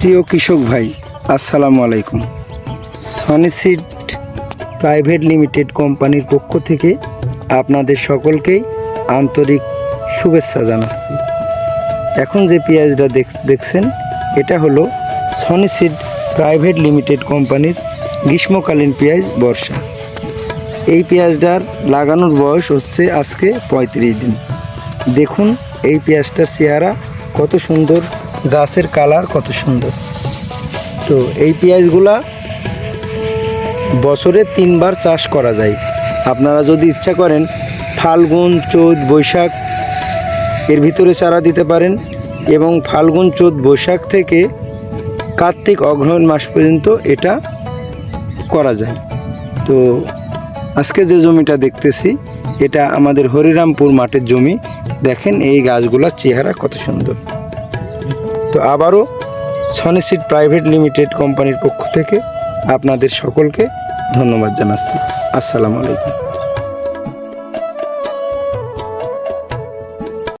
প্রিয় কৃষক ভাই, আসসালামু আলাইকুম। সনিসিড প্রাইভেট লিমিটেড কোম্পানির পক্ষ থেকে আপনাদের সকলকেই আন্তরিক শুভেচ্ছা জানাচ্ছি। এখন যে পেঁয়াজটা দেখ- দেখছেন, এটা হলো সনিসিড প্রাইভেট লিমিটেড কোম্পানির গ্রীষ্মকালীন পেঁয়াজ বর্ষা। এই পেঁয়াজটার লাগানোর বয়স হচ্ছে আজকে পঁয়ত্রিশ দিন। দেখুন, এই পেঁয়াজটার চেহারা কত সুন্দর গাছের কালার কত সুন্দর। তো এই পেঁয়াজগুলা বছরে তিনবার চাষ করা যায়। আপনারা যদি ইচ্ছা করেন, ফাল্গুন, চৈত, বৈশাখ এর ভিতরে চারা দিতে পারেন এবং ফাল্গুন, চৈত, বৈশাখ থেকে কার্তিক, অগ্রহণ মাস পর্যন্ত এটা করা যায়। তো আজকে যে জমিটা দেখতেছি, এটা আমাদের হরিরামপুর মাঠের জমি। দেখেন এই গাছগুলোর চেহারা কত সুন্দর। তো আবারও সনিসিড প্রাইভেট লিমিটেড কোম্পানির পক্ষ থেকে আপনাদের সকলকে ধন্যবাদ জানাচ্ছি। আসসালামু আলাইকুম।